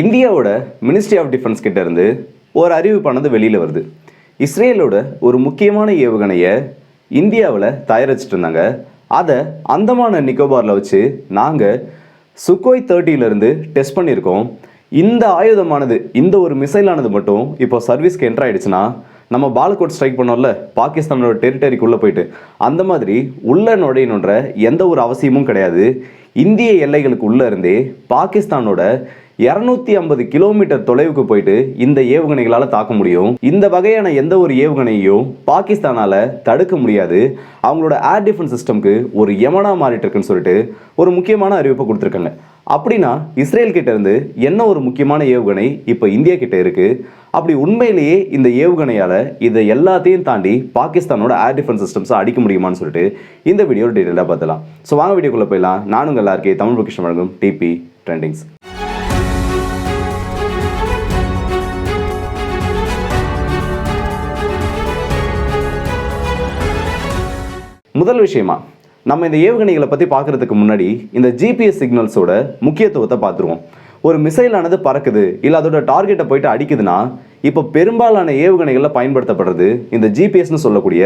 இந்தியாவோட ministry of defence கிட்ட இருந்து ஒரு அறிவிப்பானது வெளியில் வருது. இஸ்ரேலோட ஒரு முக்கியமான ஏவுகணையை இந்தியாவில் தயாரிச்சிட்டு இருந்தாங்க அதை அந்தமான நிக்கோபாரில் வச்சு நாங்கள் சுக்கோய் தேர்ட்டியிலேருந்து டெஸ்ட் பண்ணியிருக்கோம். இந்த ஆயுதமானது இந்த ஒரு மிசைலானது மட்டும் இப்போ சர்வீஸ்க்கு என்ட்ராயிடுச்சுன்னா நம்ம பாலக்கோட் ஸ்ட்ரைக் பண்ணோம்ல பாகிஸ்தானோட டெரிட்டரிக்குள்ளே போயிட்டு. அந்த மாதிரி உள்ள நுழையணுன்ற எந்த ஒரு அவசியமும் கிடையாது. இந்திய எல்லைகளுக்கு உள்ளே இருந்தே பாகிஸ்தானோட இரநூத்தி ஐம்பது கிலோமீட்டர் தொலைவுக்கு போயிட்டு இந்த ஏவுகணைகளால் தாக்க முடியும். இந்த வகையான எந்த ஒரு ஏவுகணையையும் பாகிஸ்தானால தடுக்க முடியாது. அவங்களோட ஏர் டிஃபென்ஸ் சிஸ்டம்க்கு ஒரு யமனா மாறிட்டு இருக்குன்னு சொல்லிட்டு ஒரு முக்கியமான அறிவிப்பை கொடுத்துருக்காங்க. அப்படின்னா இஸ்ரேல் கிட்ட இருந்து என்ன ஒரு முக்கியமான ஏவுகணை இப்போ இந்தியா கிட்ட இருக்குது அப்படி உண்மையிலேயே இந்த ஏவுகணையால் இதை எல்லாத்தையும் தாண்டி பாகிஸ்தானோட ஏர் டிஃபென்ஸ் சிஸ்டம்ஸை அடிக்க முடியுமான்னு சொல்லிட்டு இந்த வீடியோ டீட்டெயிலாக பார்த்துலாம் ஸோ வாங்க வீடியோக்குள்ளே போயிடலாம். நானும் எல்லாருக்கே தமிழ் பொக்கிஷன் வழங்கும் டிபி ட்ரெண்டிங்ஸ் முதல் விஷயமா நம்ம இந்த ஏவுகணைகளை பற்றி பார்க்குறதுக்கு முன்னாடி இந்த ஜிபிஎஸ் சிக்னல்ஸோட முக்கியத்துவத்தை பார்த்துருவோம். ஒரு மிசைலானது பறக்குது இல்லை அதோட டார்கெட்டை போயிட்டு அடிக்குதுன்னா இப்போ பெரும்பாலான ஏவுகணைகளில் பயன்படுத்தப்படுறது இந்த ஜிபிஎஸ்னு சொல்லக்கூடிய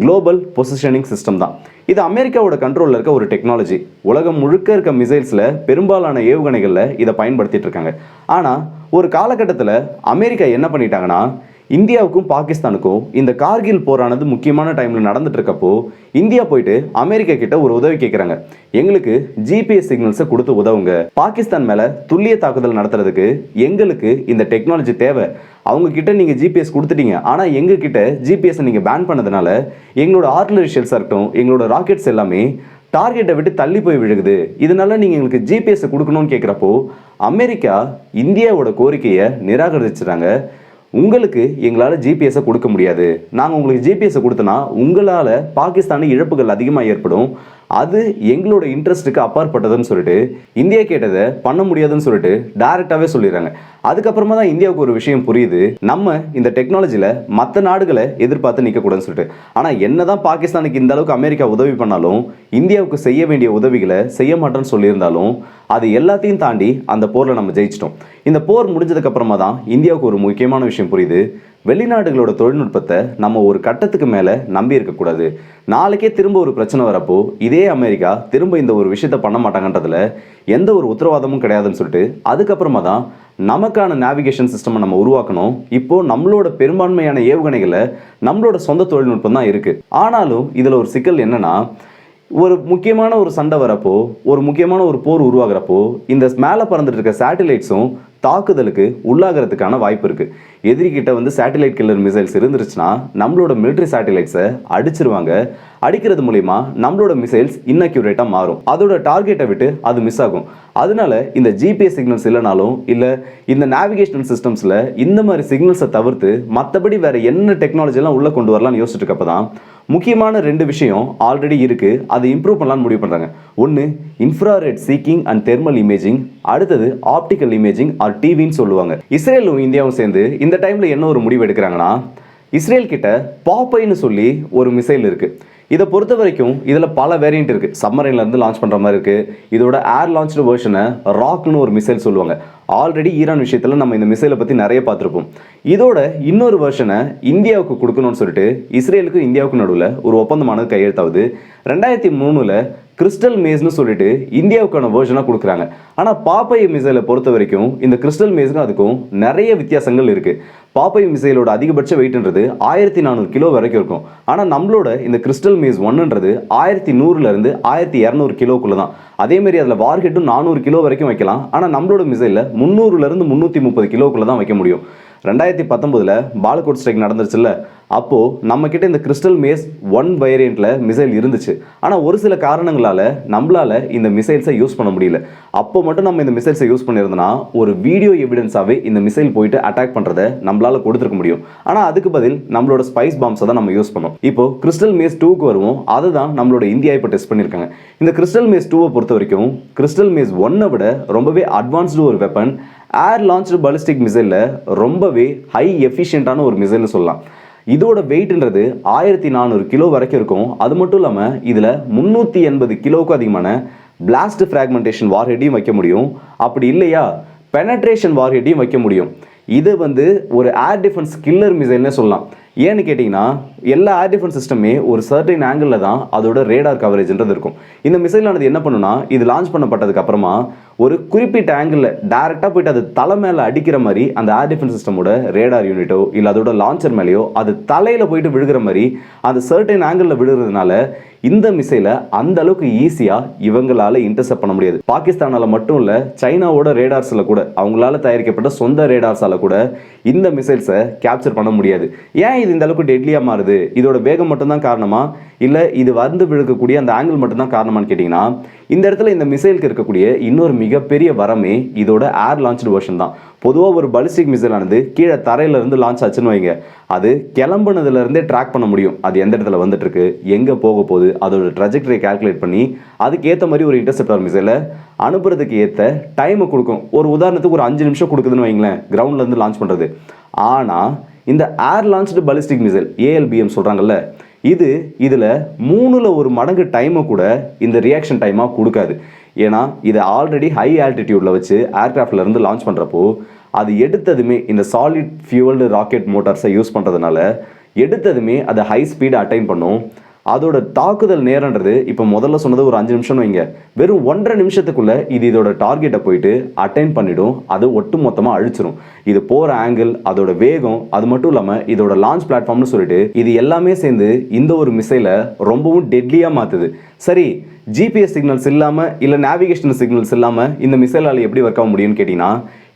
குளோபல் பொசிஷனிங் சிஸ்டம் தான். இது அமெரிக்காவோட கண்ட்ரோலில் இருக்க ஒரு டெக்னாலஜி உலகம் முழுக்க இருக்க மிசைல்ஸில் பெரும்பாலான ஏவுகணைகளில் இதை பயன்படுத்திட்டு இருக்காங்க. ஆனால் ஒரு காலகட்டத்தில் அமெரிக்கா என்ன பண்ணிட்டாங்கன்னா இந்தியாவுக்கும் பாகிஸ்தானுக்கும் இந்த கார்கில் போரானது முக்கியமான டைமில் நடந்துட்டு இருக்கப்போ இந்தியா போயிட்டு அமெரிக்கா கிட்ட ஒரு உதவி கேட்குறாங்க எங்களுக்கு ஜிபிஎஸ் சிக்னல்ஸை கொடுத்து உதவுங்க. பாகிஸ்தான் மேலே துல்லிய தாக்குதல் நடத்துறதுக்கு எங்களுக்கு இந்த டெக்னாலஜி தேவை. அவங்க கிட்ட நீங்கள் ஜிபிஎஸ் கொடுத்துட்டீங்க. ஆனால் எங்க கிட்ட ஜிபிஎஸ் நீங்கள் பேன் பண்ணதுனால எங்களோட ஆர்டிலரி ஷெல்ஸாக இருக்கட்டும் எங்களோட ராக்கெட்ஸ் எல்லாமே டார்கெட்டை விட்டு தள்ளி போய் விழுகுது. இதனால நீங்கள் எங்களுக்கு ஜிபிஎஸ் கொடுக்கணும்னு கேட்குறப்போ அமெரிக்கா இந்தியாவோட கோரிக்கையை நிராகரிச்சிட்டாங்க உங்களுக்கு எங்களால் ஜிபிஎஸை கொடுக்க முடியாது. நாங்கள் உங்களுக்கு ஜிபிஎஸை கொடுத்தனா உங்களால் பாகிஸ்தானி இழப்புகள் அதிகமாக ஏற்படும். அது எங்களோட இன்ட்ரெஸ்ட்டுக்கு அப்பாற்பட்டதுன்னு சொல்லிட்டு இந்தியா கேட்டதை பண்ண முடியாதுன்னு சொல்லிட்டு டைரெக்டாகவே சொல்லிடுறாங்க. அதுக்கப்புறமா தான் இந்தியாவுக்கு ஒரு விஷயம் புரியுது. நம்ம இந்த டெக்னாலஜியில் மற்ற நாடுகளை எதிர்பார்த்து நிற்கக்கூடாதுன்னு சொல்லிட்டு. ஆனால் என்ன தான் பாகிஸ்தானுக்கு இந்த அளவுக்கு அமெரிக்கா உதவி பண்ணாலும் இந்தியாவுக்கு செய்ய வேண்டிய உதவிகளை செய்ய மாட்டேன்னு சொல்லியிருந்தாலும் அது எல்லாத்தையும் தாண்டி அந்த போரில் நம்ம ஜெயிச்சிட்டோம். இந்த போர் முடிஞ்சதுக்கப்புறமா தான் இந்தியாவுக்கு ஒரு முக்கியமான விஷயம் புரியுது. வெளிநாடுகளோட தொழில்நுட்பத்தை நம்ம ஒரு கட்டத்துக்கு மேலே நம்பி இருக்கக்கூடாது. நாளைக்கே திரும்ப ஒரு பிரச்சனை வரப்போ இதே அமெரிக்கா திரும்ப இந்த ஒரு விஷயத்த பண்ண மாட்டாங்கன்றதுல எந்த ஒரு உத்தரவாதமும் கிடையாதுன்னு சொல்லிட்டு அதுக்கப்புறமா தான் நமக்கான நேவிகேஷன் சிஸ்டமை நம்ம உருவாக்கணும். இப்போ நம்மளோட பெரும்பான்மையான ஏவுகணைகளை நம்மளோட சொந்த தொழில்நுட்பம் தான் இருக்கு. ஆனாலும் இதில் ஒரு சிக்கல் என்னன்னா ஒரு முக்கியமான ஒரு சண்டை வரப்போ ஒரு முக்கியமான ஒரு போர் உருவாகிறப்போ இந்த மேலே பறந்துட்டு இருக்க சேட்டலைட்ஸும் தாக்குதலுக்கு உள்ளாகிறதுக்கான வாய்ப்பு இருக்குது எதிரிகிட்ட வந்து சேட்டலைட் கில்லர் மிசைல்ஸ் இருந்துருச்சுன்னா நம்மளோட மிலிட்ரி சேட்டலைட்ஸை அடிச்சிருவாங்க. அடிக்கிறது மூலிமா நம்மளோட மிசைல்ஸ் இன்அக்யூரேட்டாக மாறும். அதோட டார்கெட்டை விட்டு அது மிஸ் ஆகும். அதனால இந்த ஜிபிஎஸ் சிக்னல்ஸ் இல்லைனாலும் இல்லை இந்த நேவிகேஷனல் சிஸ்டம்ஸில் இந்த மாதிரி சிக்னல்ஸை தவிர்த்து மற்றபடி வேறு என்ன டெக்னாலஜிலாம் உள்ளே கொண்டு வரலாம்னு யோசிச்சுட்டு இருக்கப்போ தான் முக்கியமான ரெண்டு விஷயம் ஆல்ரெடி இருக்குது அதை இம்ப்ரூவ் பண்ணலாம்னு முடிவு பண்ணுறாங்க ஒன்று infrared seeking and thermal imaging அடுத்தது ஆப்டிக்கல் இமேஜிங் ஆர் டிவின்னு சொல்லுவாங்க. இஸ்ரேலும் இந்தியாவும் சேர்ந்து இந்த டைமில் என்ன ஒரு முடிவு எடுக்கிறாங்கன்னா இஸ்ரேல் கிட்ட பாப்பைன்னு சொல்லி ஒரு மிசைல் இருக்குது இதை பொறுத்த வரைக்கும் இதில் பல வேரியண்ட் இருக்குது சம்மரைன்லேருந்து லான்ச் பண்ணுற மாதிரி இருக்குது இதோட ஏர் லான்ச்டு வேர்ஷனை ராக்னு ஒரு மிசைல் சொல்லுவாங்க. ஆல்ரெடி ஈரான் விஷயத்தில் நம்ம இந்த மிசைலை பற்றி நிறைய பார்த்துருப்போம். இதோட இன்னொரு வெர்ஷனை இந்தியாவுக்கு கொடுக்கணும்னு சொல்லிட்டு இஸ்ரேலுக்கும் இந்தியாவுக்கும் நடுவில் ஒரு ஒப்பந்தமானது கையெழுத்தாவது ரெண்டாயிரத்தி மூணில் கிறிஸ்டல் மேஸ்னு சொல்லிட்டு இந்தியாவுக்கான வேர்ஷனாக கொடுக்குறாங்க. ஆனால் பாப்பைய மிசைலை பொறுத்த வரைக்கும் இந்த கிறிஸ்டல் மேஸ்க்கும் அதுக்கும் நிறைய வித்தியாசங்கள் இருக்குது பாப்பை மிசைலோட அதிகபட்ச வெயிட்ன்றது ஆயிரத்தி நானூறு கிலோ வரைக்கும் இருக்கும். ஆனால் நம்மளோட இந்த கிறிஸ்டல் மேஸ் ஒன்றுன்றது ஆயிரத்தி நூறுலேருந்து ஆயிரத்தி இரநூறு கிலோக்குள்ளே தான். அதேமாரி அதில் வார்ஹெட்டும் நானூறு கிலோ வரைக்கும் வைக்கலாம். ஆனால் நம்மளோட மிசைலில் முந்நூறுலேருந்து முந்நூற்றி முப்பது கிலோக்குள்ளே தான் வைக்க முடியும். ரெண்டாயிரத்தி பத்தொம்போதில் பாலகோட் ஸ்ட்ரைக் நடந்துருச்சுல்ல. அப்போது நம்மக்கிட்ட இந்த கிறிஸ்டல் மேஸ் ஒன் வேரியண்ட்டில் மிசைல் இருந்துச்சு. ஆனால் ஒரு சில காரணங்களால் நம்மளால் இந்த மிசைல்ஸை யூஸ் பண்ண முடியல. அப்போ மட்டும் நம்ம இந்த மிசைல்ஸை யூஸ் பண்ணியிருந்தோன்னா ஒரு வீடியோ எவிடன்ஸாகவே இந்த மிசைல் போயிட்டு அட்டாக் பண்ணுறதை நம்மளால் கொடுத்துருக்க முடியும். ஆனால் அதுக்கு பதில் நம்மளோட ஸ்பைஸ் பாம்ஸை தான் நம்ம யூஸ் பண்ணோம். இப்போ கிறிஸ்டல் மேஸ் டூக்கு வருவோம். அதை தான் நம்மளோட இந்தியா இப்போ டெஸ்ட் பண்ணியிருக்காங்க. இந்த கிறிஸ்டல் மேஸ் டூவை பொறுத்த வரைக்கும் கிறிஸ்டல் மேஸ் ஒன்னை விட ரொம்பவே அட்வான்ஸ்டு ஒரு வெப்பன் ஏர் லான்ச்டு பலிஸ்டிக் மிசைலில் ரொம்பவே ஹை எஃபிஷியண்ட்டான ஒரு மிசைல்னு சொல்லலாம். இதோட வெயிட்ன்றது ஆயிரத்தி நானூறு கிலோ வரைக்கும் இருக்கும். அது மட்டும் இல்லாமல் இதில் முந்நூற்றி எண்பது கிலோவுக்கும் அதிகமான பிளாஸ்ட் ஃப்ராக்மெண்டேஷன் வார்ஹெட்டையும் வைக்க முடியும். அப்படி இல்லையா? பெனட்ரேஷன் வார்ஹெட்டையும் வைக்க முடியும். இது வந்து ஒரு ஏர் டிஃபென்ஸ் கில்லர் மிசைல்னே சொல்லலாம். ஏன்னு கேட்டிங்கன்னா எல்லா ஏர் டிஃபென்ஸ் சிஸ்டமே ஒரு சர்டைன் ஆங்கிளில் தான் அதோட ரேடார் கவரேஜ்ன்றது இருக்கும். இந்த மிசைலானது என்ன பண்ணுன்னா இது லான்ச் பண்ணப்பட்டதுக்கு அப்புறமா ஒரு குறிப்பிட்ட ஆங்கிளில் டேரெக்டாக போயிட்டு அது தலை மேலே அடிக்கிற மாதிரி அந்த ஏர் டிஃபென்ஸ் சிஸ்டமோட ரேடார் யூனிட்டோ இல்லை அதோட லான்ச்சர் மேலேயோ அது தலையில் போயிட்டு விழுகிற மாதிரி அந்த சர்டைன் ஆங்கிளில் விழுகிறதுனால இந்த மிசைலை அந்த அளவுக்கு ஈஸியாக இவங்களால இன்டர்செப்ட் பண்ண முடியாது. பாகிஸ்தானால் மட்டும் இல்லை சைனாவோட ரேடார்ஸில் கூட அவங்களால தயாரிக்கப்பட்ட சொந்த ரேடார்ஸால் கூட இந்த மிசைல்ஸை கேப்சர் பண்ண முடியாது. ஏன் இது இந்த அளவுக்கு டெட்லியாக மாறுது? இதோட வேகம் மட்டும்தான் காரணமா? இல்லை இது வந்து விழுக்கக்கூடிய அந்த ஆங்கிள் மட்டும்தான் காரணமான்னு கேட்டிங்கன்னா இந்த இடத்துல இந்த மிசைலுக்கு இருக்கக்கூடிய இன்னொரு மிகப்பெரிய வரமே இதோட ஏர் லான்ச்டு வெர்ஷன் தான். பொதுவாக ஒரு பலிஸ்டிக் மிசைலானது கீழே தரையிலேருந்து லான்ச் ஆச்சுன்னு வைங்க. அது கிளம்புனதுலேருந்தே ட்ராக் பண்ண முடியும். அது எந்த இடத்துல வந்துட்டுருக்கு எங்கே போக போகுது அதோட ட்ரஜெக்டரி கால்குலேட் பண்ணி அதுக்கு ஏற்ற மாதிரி ஒரு இன்டர்செப்டார் மிசைலை அனுப்புறதுக்கு ஏற்ற டைமை கொடுக்கும். ஒரு உதாரணத்துக்கு ஒரு அஞ்சு நிமிஷம் கொடுக்குதுன்னு வைங்களேன் கிரவுண்ட்லேருந்து லான்ச் பண்ணுறது ஆனால் இந்த air launched ballistic missile ALBM சொல்கிறாங்கல்ல இது இதில் மூணில் ஒரு மடங்கு டைமை கூட இந்த ரியாக்ஷன் டைமாக கொடுக்காது. ஏன்னா இதை ஆல்ரெடி ஹை ஆல்டிடியூடில் வச்சு ஏர்கிராஃப்ட்ல இருந்து லான்ச் பண்ணுறப்போ அது எடுத்ததுமே இந்த சாலிட் ஃபியூவல்டு ராக்கெட் மோட்டார்ஸை யூஸ் பண்ணுறதுனால எடுத்ததுமே அதை ஹை ஸ்பீடை அட்டைன் பண்ணும். அதோட தாக்குதல் நேரன்றது இப்போ முதல்ல சொன்னது ஒரு அஞ்சு நிமிஷம் வைங்க. வெறும் ஒன்றரை நிமிஷத்துக்குள்ளே இது இதோட டார்கெட்டை போயிட்டு அட்டைன் பண்ணிடும். அது ஒட்டு மொத்தமாக அழிச்சிரும். இது போகிற ஆங்கிள் அதோட வேகம் அது மட்டும் இல்லாமல் இதோட லான்ச் பிளாட்ஃபார்ம்னு சொல்லிட்டு இது எல்லாமே சேர்ந்து இந்த ஒரு மிசைலை ரொம்பவும் டெட்லியாக மாற்றுது சரி ஜிபிஎஸ் சிக்னல்ஸ் இல்லாமல் இல்லை நேவிகேஷன் சிக்னல்ஸ் இல்லாமல் இந்த மிசைலால் எப்படி ஒர்க் ஆக முடியும்னு கேட்டிங்கன்னா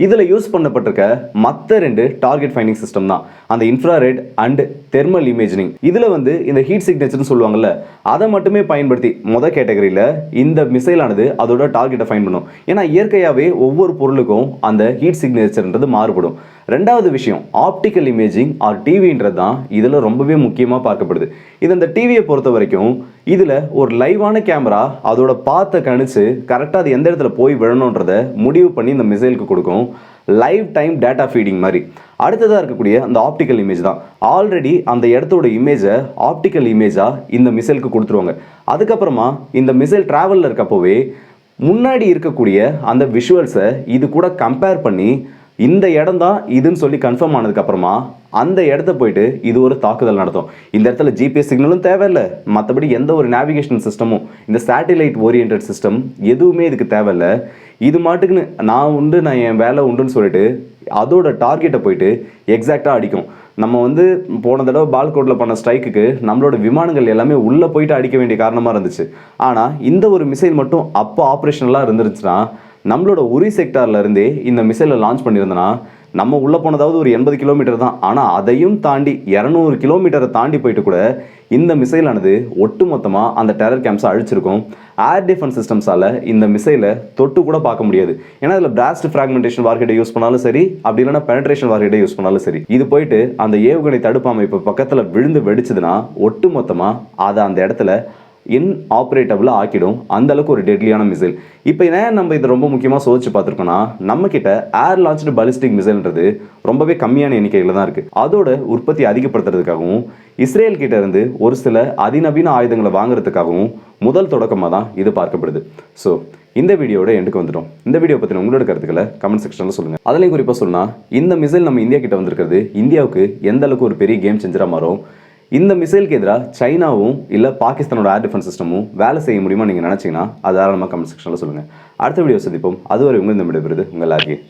இதில் யூஸ் பண்ணப்பட்டிருக்க மற்ற ரெண்டு டார்கெட் ஃபைண்டிங் சிஸ்டம் தான். அந்த இன்ஃப்ராரெட் அண்ட் தெர்மல் இமேஜினிங் இதில் வந்து இந்த ஹீட் சிக்னேச்சர்னு சொல்லுவாங்கல்ல அதை மட்டுமே பயன்படுத்தி மொதல் கேட்டகரியில் இந்த மிசைலானது அதோட டார்கெட்டை ஃபைன் பண்ணும். ஏன்னா இயற்கையாகவே ஒவ்வொரு பொருளுக்கும் அந்த ஹீட் சிக்னேச்சர்ன்றது மாறுபடும். ரெண்டாவது விஷயம் ஆப்டிக்கல் இமேஜிங் ஆர் டிவின்றது தான் இதில் ரொம்பவே முக்கியமாக பார்க்கப்படுது. இது இந்த டிவியை பொறுத்த வரைக்கும் இதில் ஒரு லைவான கேமரா அதோட பார்த்த கணிச்சு கரெக்டாக அது எந்த இடத்துல போய் விழணுன்றதை முடிவு பண்ணி இந்த மிசைலுக்கு கொடுக்கும். லைவ் டைம் டேட்டா ஃபீடிங் மாதிரி. அடுத்ததாக இருக்கக்கூடிய அந்த ஆப்டிக்கல் இமேஜ் தான். ஆல்ரெடி அந்த இடத்தோட இமேஜை ஆப்டிக்கல் இமேஜாக இந்த மிசைலுக்கு கொடுத்துருவாங்க. அதுக்கப்புறமா இந்த மிசைல் ட்ராவலில் இருக்கப்போவே முன்னாடி இருக்கக்கூடிய அந்த விஷுவல்ஸை இது கூட கம்பேர் பண்ணி இந்த இடம் தான் இதுன்னு சொல்லி கன்ஃபார்ம் ஆனதுக்கப்புறமா அந்த இடத்த போயிட்டு இது ஒரு தாக்குதல் நடத்தும். இந்த இடத்துல ஜிபிஎஸ் சிக்னலும் தேவையில்லை. மற்றபடி எந்த ஒரு நேவிகேஷன் சிஸ்டமும் இந்த சேட்டிலைட் ஓரியன்ட் சிஸ்டம் எதுவுமே இதுக்கு தேவையில்லை. இது மாட்டுக்குன்னு நான் உண்டு நான் என் வேலை உண்டுன்னு சொல்லிட்டு அதோட டார்கெட்டை போயிட்டு எக்ஸாக்டாக அடிக்கும். நம்ம வந்து போன தடவை பால்கோட்டில் பண்ண ஸ்ட்ரைக்குக்கு நம்மளோட விமானங்கள் எல்லாமே உள்ளே போயிட்டு அடிக்க வேண்டிய காரணமாக இருந்துச்சு. ஆனால் இந்த ஒரு மிசைல் மட்டும் அப்போ ஆப்ரேஷனலாக இருந்துருச்சுன்னா நம்மளோட உரி செக்டார்லேருந்தே இந்த மிசைலை லான்ச் பண்ணியிருந்தனா நம்ம உள்ளே போனதாவது ஒரு எண்பது கிலோமீட்டர் தான். ஆனால் அதையும் தாண்டி இரநூறு கிலோமீட்டரை தாண்டி போயிட்டு கூட இந்த மிசைலானது ஒட்டு மொத்தமாக அந்த டெரர் கேம்ப்ஸை அழிச்சிருக்கும். ஏர் டிஃபென்ஸ் சிஸ்டம்ஸால் இந்த மிசைலை தொட்டு கூட பார்க்க முடியாது. ஏன்னா அதில் பிளாஸ்ட் ஃப்ராக்மெண்டேஷன் வார்கிட்ட யூஸ் பண்ணாலும் சரி அப்படி இல்லைன்னா பெனட்ரேஷன் வார்கிட்ட யூஸ் பண்ணாலும் சரி. இது போயிட்டு அந்த ஏவுகணை தடுப்பு அமைப்பு பக்கத்தில் விழுந்து வெடிச்சதுன்னா ஒட்டு மொத்தமாக அதை அந்த இடத்துல இன் ஆப்ரேட்டபிளாக ஆக்கிடும். அந்த அளவுக்கு ஒரு டெட்லியான மிசைல் இப்போ ஏன் நம்ம இதை ரொம்ப முக்கியமாக சோதிச்சு பார்த்துருக்கோம்னா நம்ம ஏர் லான்ச்டு பலிஸ்டிக் மிசைல்ன்றது ரொம்பவே கம்மியான எண்ணிக்கையில் தான் இருக்குது அதோட உற்பத்தி அதிகப்படுத்துறதுக்காகவும் இஸ்ரேல் கிட்ட இருந்து ஒரு சில அதிநவீன ஆயுதங்களை வாங்குறதுக்காகவும் முதல் தொடக்கமாக தான் இது பார்க்கப்படுது. ஸோ இந்த வீடியோட எண்டுக்கு வந்துடும் இந்த வீடியோ பற்றின உங்களோட கருத்துக்களை கமெண்ட் செக்ஷனில் சொல்லுங்கள் அதிலையும் குறிப்பாக சொன்னால் இந்த மிசைல் நம்ம இந்தியா கிட்ட வந்திருக்கிறது இந்தியாவுக்கு எந்த அளவுக்கு ஒரு பெரிய கேம் செஞ்சராக மாறும் இந்த மிசைலுக்கு எதிராக சைனாவும் இல்லை பாகிஸ்தானோட ஏர் டிஃபென்ஸ் சிஸ்டமும் வேலை செய்ய முடியுமா நீங்கள் நினச்சிங்கன்னா அது தாராளமாக கமெண்ட் செக்ஷனில் சொல்லுங்கள் அடுத்த வீடியோ சந்திப்போம். அதுவரை உங்கள் இந்த விடைபெறுது உங்கள் எல்லாருக்கும்